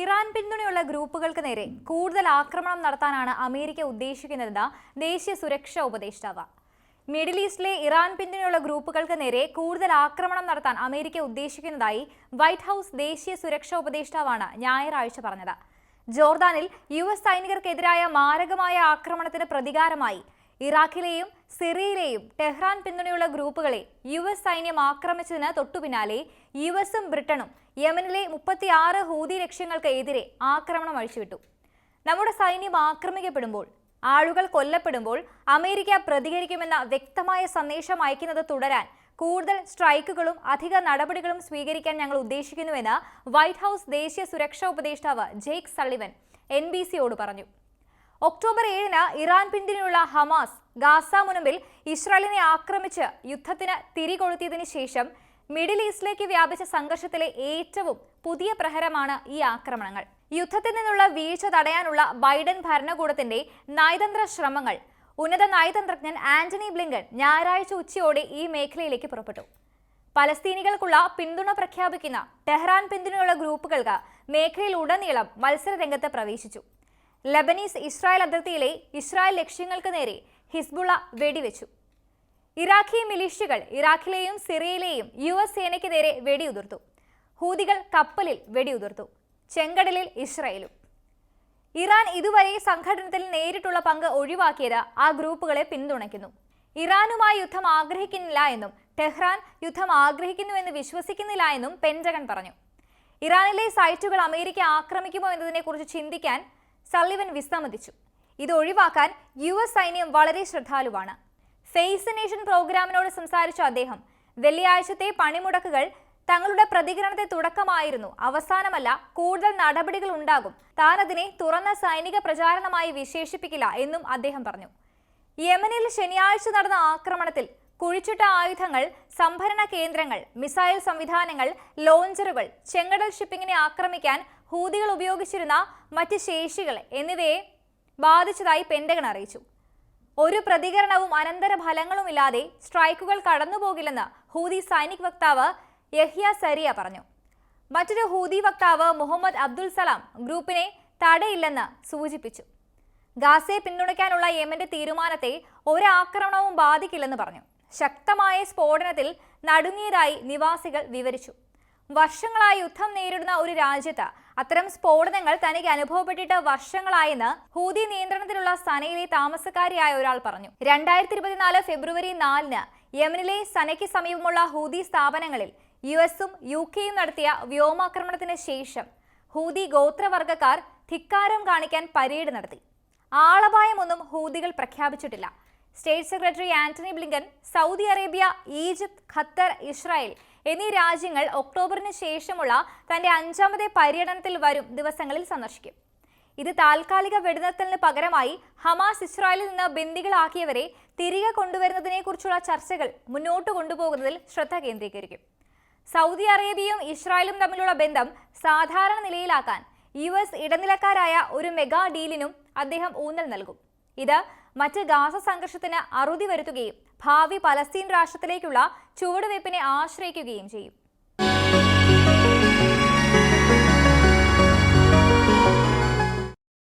Iran പിന്തുണയുള്ള ഗ്രൂപ്പുകൾക്ക് നേരെ കൂടുതൽ ആക്രമണം നടത്താനാണ് അമേരിക്ക ഉദ്ദേശിക്കുന്നതെന്ന് ദേശീയ സുരക്ഷാ ഉപദേഷ്ടാവ്. മിഡിൽ ഈസ്റ്റിലെ ഇറാൻ പിന്തുണയുള്ള ഗ്രൂപ്പുകൾക്ക് നേരെ കൂടുതൽ ആക്രമണം നടത്താൻ അമേരിക്ക ഉദ്ദേശിക്കുന്നതായി വൈറ്റ് ഹൌസ് ദേശീയ സുരക്ഷാ ഉപദേഷ്ടാവാണ് ഞായറാഴ്ച പറഞ്ഞത്. ജോർദാനിൽ യു എസ് സൈനികർക്കെതിരായ മാരകമായ ആക്രമണത്തിന് പ്രതികാരമായി ഇറാഖിലെയും സിറിയയിലെയും ടെഹ്റാൻ പിന്തുണയുള്ള ഗ്രൂപ്പുകളെ യു എസ് സൈന്യം ആക്രമിച്ചതിന് തൊട്ടുപിന്നാലെ യു എസും ബ്രിട്ടനും യമനിലെ മുപ്പത്തിയാറ് ഹൂതി ലക്ഷ്യങ്ങൾക്ക് എതിരെ ആക്രമണം അഴിച്ചുവിട്ടു. നമ്മുടെ സൈന്യം ആക്രമിക്കപ്പെടുമ്പോൾ ആളുകൾ കൊല്ലപ്പെടുമ്പോൾ അമേരിക്ക പ്രതികരിക്കുമെന്ന വ്യക്തമായ സന്ദേശം അയക്കുന്നത് തുടരാൻ കൂടുതൽ സ്ട്രൈക്കുകളും അധിക നടപടികളും സ്വീകരിക്കാൻ ഞങ്ങൾ ഉദ്ദേശിക്കുന്നുവെന്ന് വൈറ്റ് ഹൗസ് ദേശീയ സുരക്ഷാ ഉപദേഷ്ടാവ് ജേക്ക് സള്ളിവൻ എൻ ബി സിയോട് പറഞ്ഞു. ഒക്ടോബർ ഏഴിന് ഇറാൻ പിന്തുണയുള്ള ഹമാസ് ഗാസ മുനമ്പിൽ ഇസ്രായേലിനെ ആക്രമിച്ച് യുദ്ധത്തിന് തിരികൊളുത്തിയതിനു ശേഷം മിഡിൽ ഈസ്റ്റിലേക്ക് വ്യാപിച്ച സംഘർഷത്തിലെ ഏറ്റവും പുതിയ പ്രഹരമാണ് ഈ ആക്രമണങ്ങൾ. യുദ്ധത്തിൽ നിന്നുള്ള വീഴ്ച തടയാനുള്ള ബൈഡൻ ഭരണകൂടത്തിന്റെ നയതന്ത്ര ശ്രമങ്ങൾ. ഉന്നത നയതന്ത്രജ്ഞൻ ആന്റണി ബ്ലിങ്കൻ ഞായറാഴ്ച ഉച്ചയോടെ ഈ മേഖലയിലേക്ക് പുറപ്പെട്ടു. പലസ്തീനികൾക്കുള്ള പിന്തുണ പ്രഖ്യാപിക്കുന്ന ടെഹ്റാൻ പിന്തുണയുള്ള ഗ്രൂപ്പുകൾക്ക് മേഖലയിൽ ഉടനീളം മത്സരരംഗത്ത് പ്രവേശിച്ചു. ലബനീസ് ഇസ്രായേൽ അതിർത്തിയിലെ ഇസ്രായേൽ ലക്ഷ്യങ്ങൾക്ക് നേരെ ഹിസ്ബുള്ള വെടിവെച്ചു. ഇറാഖി മിലീഷ്യകൾ ഇറാഖിലെയും സിറിയയിലെയും യു എസ് സേനയ്ക്ക് നേരെ വെടിയുതിർത്തു. ഹൂതികൾ കപ്പലിൽ വെടിയുതിർത്തു. ചെങ്കടലിൽ ഇസ്രായേലും. ഇറാൻ ഇതുവരെ സംഘടനത്തിൽ നേരിട്ടുള്ള പങ്ക് ഒഴിവാക്കിയത് ആ ഗ്രൂപ്പുകളെ പിന്തുണയ്ക്കുന്നു. ഇറാനുമായി യുദ്ധം ആഗ്രഹിക്കുന്നില്ല എന്നും ടെഹ്റാൻ യുദ്ധം ആഗ്രഹിക്കുന്നുവെന്ന് വിശ്വസിക്കുന്നില്ല എന്നും പെന്റഗൺ പറഞ്ഞു. ഇറാനിലെ സൈറ്റുകൾ അമേരിക്ക ആക്രമിക്കുമോ എന്നതിനെക്കുറിച്ച് ചിന്തിക്കാൻ സള്ളിവൻ വിസമ്മതിച്ചു. ഇത് ഒഴിവാക്കാൻ യു എസ് സൈന്യം വളരെ ശ്രദ്ധാലുവാണ്. ഫേസ് നേഷൻ പ്രോഗ്രാമിനോട് സംസാരിച്ച അദ്ദേഹം. വെള്ളിയാഴ്ചത്തെ പണിമുടക്കുകൾ തങ്ങളുടെ പ്രതികരണത്തെ തുടക്കമായിരുന്നു. അവസാനമല്ല കൂടുതൽ നടപടികൾ ഉണ്ടാകും. താൻ അതിനെ തുറന്ന സൈനിക പ്രചാരണമായി വിശേഷിപ്പിക്കില്ല എന്നും അദ്ദേഹം പറഞ്ഞു. യമനിൽ ശനിയാഴ്ച നടന്ന ആക്രമണത്തിൽ കുഴിച്ചിട്ട ആയുധങ്ങൾ സംഭരണ കേന്ദ്രങ്ങൾ മിസൈൽ സംവിധാനങ്ങൾ ലോഞ്ചറുകൾ ചെങ്കടൽ ഷിപ്പിങ്ങിനെ ആക്രമിക്കാൻ ഹൂതികൾ ഉപയോഗിച്ചിരുന്ന മറ്റ് ശേഷികൾ എന്നിവയെ ബാധിച്ചതായി പെൻഡഗൺ അറിയിച്ചു. ഒരു പ്രതികരണവും അനന്തര ഫലങ്ങളുമില്ലാതെ സ്ട്രൈക്കുകൾ കടന്നുപോകില്ലെന്ന് ഹൂതി സൈനിക് വക്താവ് യഹിയ സരിയ പറഞ്ഞു. മറ്റൊരു ഹൂതി വക്താവ് മുഹമ്മദ് അബ്ദുൽ സലാം ഗ്രൂപ്പിനെ തടയില്ലെന്ന് സൂചിപ്പിച്ചു. ഗാസയെ പിന്തുണയ്ക്കാനുള്ള യമന്റെ തീരുമാനത്തെ ഒരാക്രമണവും ബാധിക്കില്ലെന്ന് പറഞ്ഞു. ശക്തമായ സ്ഫോടനത്തിൽ നടുങ്ങിയതായി നിവാസികൾ വിവരിച്ചു. വർഷങ്ങളായി യുദ്ധം നേരിടുന്ന ഒരു രാജ്യത്ത് അത്തരം സ്ഫോടനങ്ങൾ തനിക്ക് അനുഭവപ്പെട്ടിട്ട് വർഷങ്ങളായെന്ന് ഹൂതി നിയന്ത്രണത്തിലുള്ള സനയിലെ താമസക്കാരിയായ ഒരാൾ പറഞ്ഞു. രണ്ടായിരത്തി ഇരുപത്തിനാല് ഫെബ്രുവരി നാലിന് യമനിലെ സനയ്ക്ക് സമീപമുള്ള ഹൂതി സ്ഥാപനങ്ങളിൽ യു എസും യു കെയും നടത്തിയ വ്യോമാക്രമണത്തിന് ശേഷം ഹൂതി ഗോത്രവർഗക്കാർ ധിക്കാരം കാണിക്കാൻ പരേഡ് നടത്തി. ആളപായമൊന്നും ഹൂതികൾ പ്രഖ്യാപിച്ചിട്ടില്ല. State secretary Antony Blinken Saudi Arabia Egypt Qatar Israel എന്നീ രാജ്യങ്ങൾ ഒക്ടോബറിന് ശേഷമുള്ള തന്റെ അഞ്ചാമത്തെ പര്യടനത്തിൽ വരും ദിവസങ്ങളിൽ സന്ദർശിക്കും. ഇത് താൽക്കാലിക വെടിനിർത്തലിന് പകരമായി ഹമാസ് ഇസ്രായേലിൽ നിന്ന് ബന്ദികളാക്കിയവരെ തിരികെ കൊണ്ടുവരുന്നതിനെക്കുറിച്ചുള്ള ചർച്ചകൾ മുന്നോട്ട് കൊണ്ടുപോകുന്നതിൽ ശ്രദ്ധ കേന്ദ്രീകരിക്കും. സൗദി അറേബ്യയും ഇസ്രായേലും തമ്മിലുള്ള ബന്ധം സാധാരണ നിലയിലാക്കാൻ യു എസ് ഇടനിലക്കാരായ ഒരു മെഗാ ഡീലിനും അദ്ദേഹം ഊന്നൽ നൽകും. ഇത് മറ്റ് ഗാസ സംഘർഷത്തിന് അറുതി വരുത്തുകയും ഭാവി പലസ്തീൻ രാഷ്ട്രത്തിലേക്കുള്ള ചുവടുവയ്പ്പിനെ ആശ്രയിക്കുകയും ചെയ്യും.